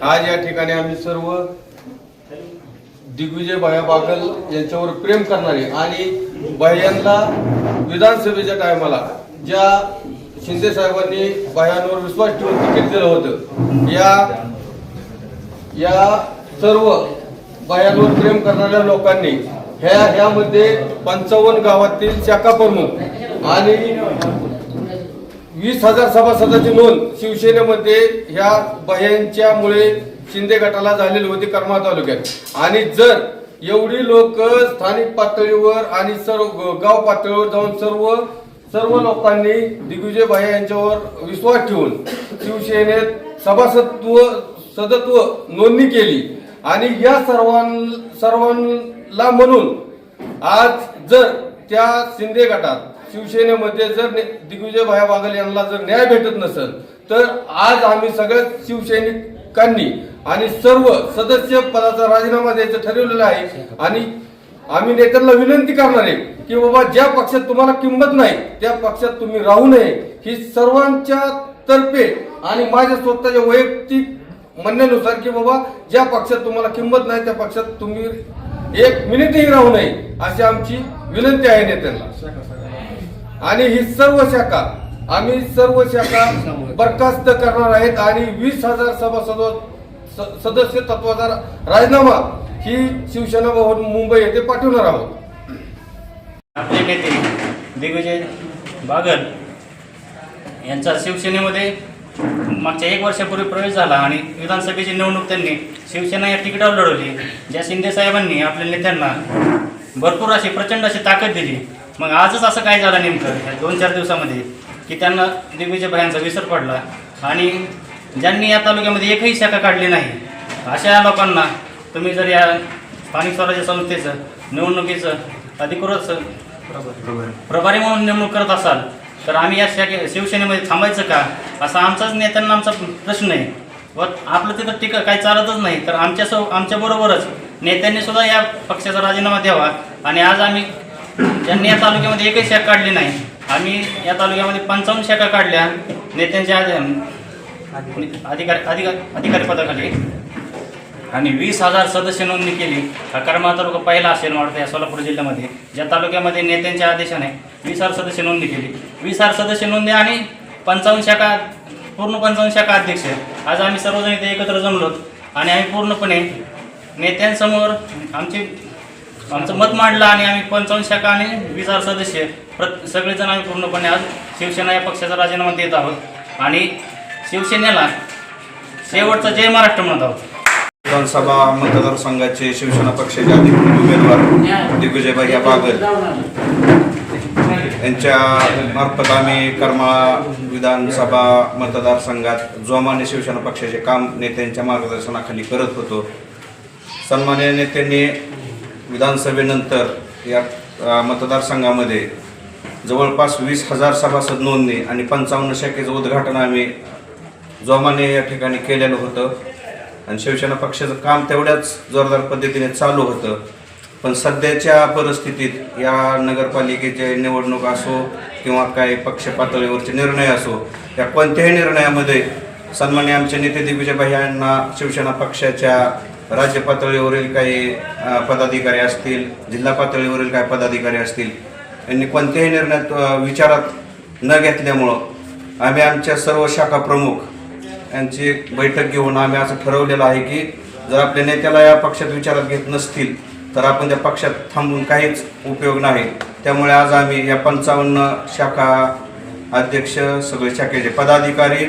आज या ठिकाणी आम्ही सर्व दिग्विजय भाया बागल यांच्यावर प्रेम करणारे आणि भैयांना विधानसभेच्या टायमाला ज्या शिंदे साहेबांनी भयांवर विश्वास ठेवून तिकीट दिलं होतं या या सर्व बायांवर प्रेम करणाऱ्या लोकांनी ह्या ह्यामध्ये पंचावन्न गावातील शाखा प्रमुख आणि वीस हजार सभासदाची नोंद शिवसेनेमध्ये ह्या बाह्यांच्यामुळे शिंदे गटाला झालेली होती करमाळ तालुक्यात. आणि जर एवढी लोक स्थानिक पातळीवर आणि सर्व गाव पातळीवर जाऊन सर्व सर्व लोकांनी दिग्विजय भाई यांच्यावर विश्वास ठेवून शिवसेनेत सभासत्व सदत्व नोंदणी केली. आणि या सर्वां सर्वांना म्हणून आज जर त्या शिंदे गटात शिवसेनेमध्ये जर दिग्विजय भाया बागल यांना जर न्याय भेटत नसेल तर आज आम्ही सगळ्या शिवसैनिकांनी आणि सर्व सदस्य पदाचा राजीनामा द्यायचं ठरवलेलं आहे. आणि आम्ही नेत्यांना विनंती करणार आहे की बाबा ज्या पक्षात तुम्हाला किंमत नाही त्या पक्षात तुम्ही राहू नये. ही सर्वांच्या तर्फे आणि माझ्या स्वतःच्या वैयक्तिक म्हणण्यानुसार की बाबा ज्या पक्षात तुम्हाला किंमत नाही त्या पक्षात तुम्ही एक मिनिटही राहू नये अशी आमची विनंती आहे नेत्यांना. आणि ही सर्व शाखा आम्ही सर्व शाखा बरखास्त करणार आहेत आणि वीस हजार सभासद सदस्य तत्वाचा राजीनामा ही शिवसेना भवन मुंबई येथे पाठवणार आहोत. आपले नेते दिग्विजय बागल यांचा शिवसेनेमध्ये मागच्या एक वर्षापूर्वी प्रवेश झाला आणि विधानसभेची निवडणूक त्यांनी शिवसेना या तिकिटावर लढवली. ज्या शिंदे साहेबांनी आपल्या नेत्यांना भरपूर अशी प्रचंड अशी ताकद दिली. मग आजच असं काय झालं नेमकं? या दोन चार दिवसामध्ये की त्यांना दिग्विजय भायांचा विसर पडला आणि ज्यांनी या तालुक्यामध्ये एकही शाखा काढली नाही अशा लोकांना तुम्ही जर या स्थानिक स्वराज्य संस्थेचं निवडणुकीचं अधिकृत प्रभारी म्हणून नेमणूक करत असाल तर आम्ही या शाखे शिवसेनेमध्ये थांबायचं का? असा आमचाच नेत्यांना आमचा प्रश्न आहे. व आपलं तिथं टीका काही चालतच नाही. तर आमच्या सो आमच्याबरोबरच नेत्यांनी सुद्धा या पक्षाचा राजीनामा द्यावा. आणि आज आम्ही ज्यांनी या तालुक्यामध्ये एकही शाखा काढली नाही आम्ही या तालुक्यामध्ये पंचावन्न शाखा काढल्या. नेत्यांच्या आधी- अधिकारी अधिकार अधिकारी पदाखाली आणि वीस हजार सदस्य नोंदणी केली. हा करमाळा तालुका पहिला असेल वाटतं या सोलापूर जिल्ह्यामध्ये. ज्या तालुक्यामध्ये नेत्यांच्या आदेशाने वीस हजार सदस्य नोंदणी केली. वीस हजार सदस्य नोंदणी आणि पंचावन्न शाखा पूर्ण पंचावन्न शाखा अध्यक्ष आज आम्ही सर्वजण इथे एकत्र जमलो आणि आम्ही पूर्णपणे नेत्यांसमोर आमची आमचं मत मांडलं आणि आम्ही पंचावन्न शाखा आणि वीस हजार सदस्य प्रत सगळेजण आम्ही पूर्णपणे आज शिवसेना या पक्षाचा राजीनामा देत आहोत. आणि शिवसेनेला शेवटचं जय महाराष्ट्र म्हणत आहोत. विधानसभा मतदारसंघाचे शिवसेना पक्षाचे अधिकृत उमेदवार दिग्विजय भैया बागल. यांच्या मार्फत आम्ही करमाळा विधानसभा मतदारसंघात जोमाने शिवसेना पक्षाचे काम नेत्यांच्या मार्गदर्शनाखाली करत होतो. सन्मान्य नेत्यांनी विधानसभेनंतर या मतदारसंघामध्ये जवळपास वीस हजार सभासद नोंदणी आणि पंचावन्न शाखेचं उद्घाटन आम्ही जोमाने या ठिकाणी केलेलं होतं. आणि शिवसेना पक्षाचं काम तेवढ्याच जोरदार पद्धतीने चालू होतं. पण सध्याच्या परिस्थितीत या नगरपालिकेचे निवडणूक असो किंवा काही पक्ष पातळीवरचे निर्णय असो या कोणत्याही निर्णयामध्ये सन्मान्य आमचे नेते दिग्विजयभाई यांना शिवसेना पक्षाच्या राज्य पातळीवरील काही पदाधिकारी असतील जिल्हा पातळीवरील काही पदाधिकारी असतील यांनी कोणत्याही निर्णयात विचारात न घेतल्यामुळं आम्ही आमच्या सर्व शाखा प्रमुख यांची एक बैठक घेऊन आम्ही असं ठरवलेलं आहे की जर आपल्या नेत्याला या पक्षात विचारात घेत नसतील तर आपण त्या पक्षात थांबून काहीच उपयोग नाही. त्यामुळे आज आम्ही या पंचावन्न शाखा अध्यक्ष सगळे शाखेचे पदाधिकारी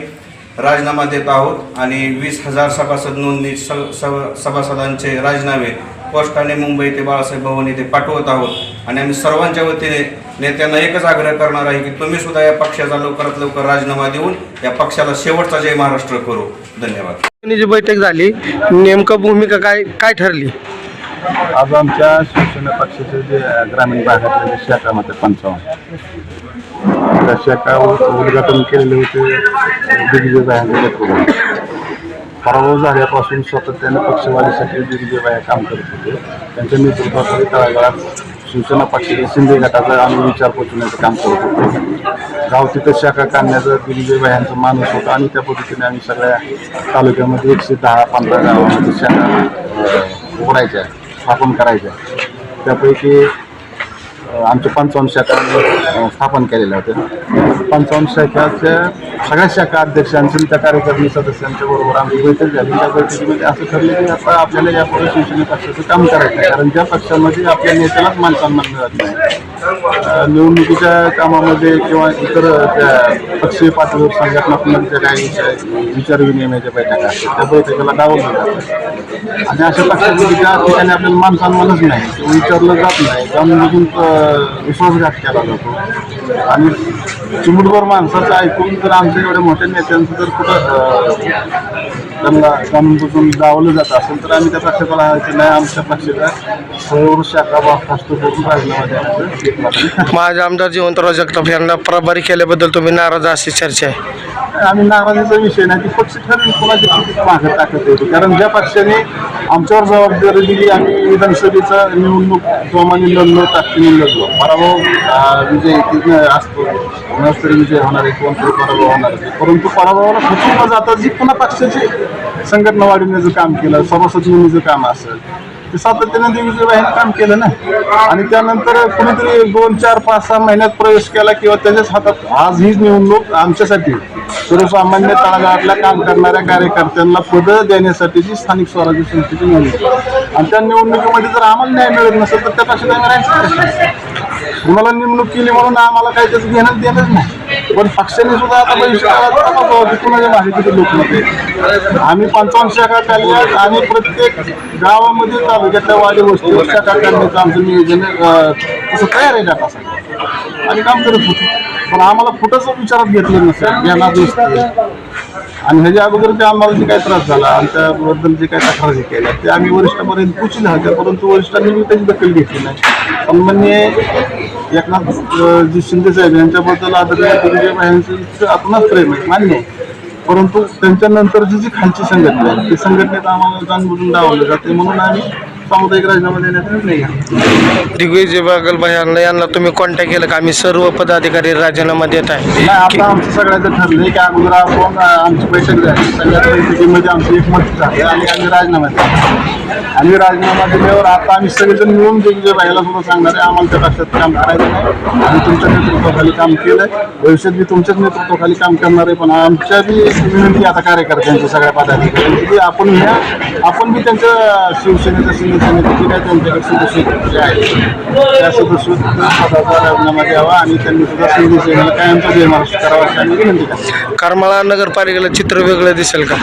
राजीनामा देत आहोत आणि वीस हजार सभासद नोंदणी स सभासदांचे राजीनामे पोस्टाने मुंबई ते बाळासाहेब भवन येथे पाठवत आहोत. आणि आम्ही सर्वांच्या वतीने नेत्यांना एकच आग्रह करणार आहे की तुम्ही सुद्धा या पक्षाचा लवकरात लवकर राजीनामा देऊन या पक्षाला शेवटचा जय महाराष्ट्र करू. धन्यवाद. जी बैठक झाली नेमकं भूमिका काय काय ठरली? आज आमच्या शिवसेना पक्षाचे जे ग्रामीण भागातले शाखा होते पंचावन्न. त्या शाखा उद्घाटन केलेले होते दिग्विजय पराभव झाल्यापासून सातत्याने पक्षवाढीसाठी दिग्विजय काम करत होते. त्यांच्या नेतृत्वाखाली तळागाळात शिवसेना पक्षाच्या शिंदे गटाचा आम्ही विचार पोचवण्याचं काम करत होतो गाव तिथं शाखा काढण्याचं दिग्विजय यांचा माणूस होता आणि त्या पद्धतीने आम्ही सगळ्या तालुक्यामध्ये एकशे दहा पंधरा गावामध्ये शाखा उघडायच्या स्थापन करायच्या. त्यापैकी आमच्या पंचावन्न शाखा स्थापन केलेल्या होत्या पंचावन्न शाखाच्या सगळ्या शाखा अध्यक्षांची आणि त्या कार्यकारिणी सदस्यांच्या बरोबर आमची बैठक झाली. त्या बैठकीमध्ये असं ठरलं की आता आपल्याला यापुढे शिवसेना पक्षाचं काम करायचं आहे. कारण ज्या पक्षामध्ये आपल्या नेत्यालाच मान सन्मान मिळत नाही. निवडणुकीच्या कामामध्ये किंवा इतर त्या पक्षीय पातळीवर संघटनात्मक काही विचार विचार विनिमयाच्या बैठका असतात त्या बैठकीला दावा जातं आणि अशा पक्षामध्ये ज्या ठिकाणी आपल्याला मान सन्मानच नाही विचारलं जात नाही जाणून विश्वासघात केला जातो. आणि चिमुटभर माणसाचं ऐकून जर आमच्या एवढ्या मोठ्या नेत्यांचं जर कुठं त्यांना जाणून जावलं जात असेल तर आम्ही त्या पक्षाला की नाही आमच्या पक्षाचा स्वयंवर शाखा बरखास्त करून राजीनामा द्यायचं माझ्या माझे आमदार जिवंतराव जगताप यांना प्रभारी केल्याबद्दल तुम्ही नाराज अशी चर्चा आहे. आम्ही नाराजीचा विषय नाही की पक्ष ठरवून कोणाची किती मागे टाकत येतो कारण ज्या पक्षाने आमच्यावर जबाबदारी दिली आम्ही विधानसभेचा निवडणूक जोमाने लढलो ताकदीने लढलो. पराभव विजय असतो. कोणाच तरी विजय होणार आहे कोणतरी पराभव होणार आहे. परंतु पराभवाला खचून न जाता जी पुन्हा पक्षाची संघटना वाढवण्याचं काम केलं सभासद नेहमीचं काम असेल ते सातत्याने दिग्विजयबाईंनी काम केलं ना. आणि त्यानंतर कुणीतरी दोन चार पाच सहा महिन्यात प्रवेश केला किंवा त्याच्याच हातात आज हीच निवडणूक आमच्यासाठी सर्वसामान्य तळागाळातल्या काम करणाऱ्या कार्यकर्त्यांना पदं देण्यासाठीची स्थानिक स्वराज्य संस्थेची निवडणूक. आणि त्या निवडणुकीमध्ये जर आम्हाला न्याय मिळत नसेल तर त्या पक्षात कुणाला नेमणूक केली म्हणून आम्हाला काही त्याचं घेणं देणंच नाही. पण पक्षाने सुद्धा आता भविष्यकाळात तपासावं की कुणाच्या मागे किती लोकमत आहे आम्ही पंचावन्न शाखा काढल्या आणि प्रत्येक गावामध्ये तालुक्यातल्या वाडी वस्तीवर शाखा काढण्याचं आमचं नियोजन तसं तयार आहे डाटा आणि काम करत होतो. पण आम्हाला कुठंच विचारात घेतलं नसेल ज्ञानात नसते आणि ह्याच्या अगोदर ते आम्हाला जे काही त्रास झाला? आणि त्याबद्दल जे काही तक्रारी केल्या ते आम्ही वरिष्ठापर्यंत पोचल्या होत्या परंतु वरिष्ठांनी मी त्याची दखल घेतली नाही. सन्मान्य एकनाथ जी शिंदे साहेब यांच्याबद्दल आदरणीय दिग्विजय यांचं आतूनच प्रेम आहे मान्य आहे. परंतु त्यांच्यानंतरची जी खालची संघटना आहे ती संघटनेत आम्हाला जाणबुजून लावलं जाते म्हणून आम्ही सामुदायिक राजीनामा देण्याचा निर्णय घेतला दिग्विजय बागल यांना यांना तुम्ही कॉन्टॅक्ट केलं का? आम्ही सर्व पदाधिकारी राजीनामा देत आहे. नाही आता आमचं सगळ्याचं ठरलंय की अगोदर आपण अं, आमची बैठक झाली सगळ्यात बैठकीमध्ये आमचं एक मत झालं आणि आम्ही राजीनामा दिला आम्ही राजीनामा दिल्यावर आता आम्ही सगळेजण मिळून दिग्विजय भाईला सुद्धा सांगणार आहे आम्हाला त्या पक्षात काम करायचं नाही. आम्ही तुमच्या नेतृत्वाखाली काम केलंय. भविष्यात मी तुमच्याच नेतृत्वाखाली काम करणार आहे पण आमच्या बी विनंती आता कार्यकर्त्यांची सगळ्या पदाधिकाऱ्यांची की आपण ह्या आपण बी त्यांच्या शिवसेनेच्या शिवसेनेचे जे काय त्यांच्याकडे सदस्य जे आहेत त्या सदस्य पदाचा राजीनामा द्यावा आणि त्यांनी सुद्धा शिवसेनेला कायमचा जय महाराष्ट्र करावा अशी आम्ही विनंती करतो. करमाळा नगरपालिकेला चित्र वेगळं दिसेल का?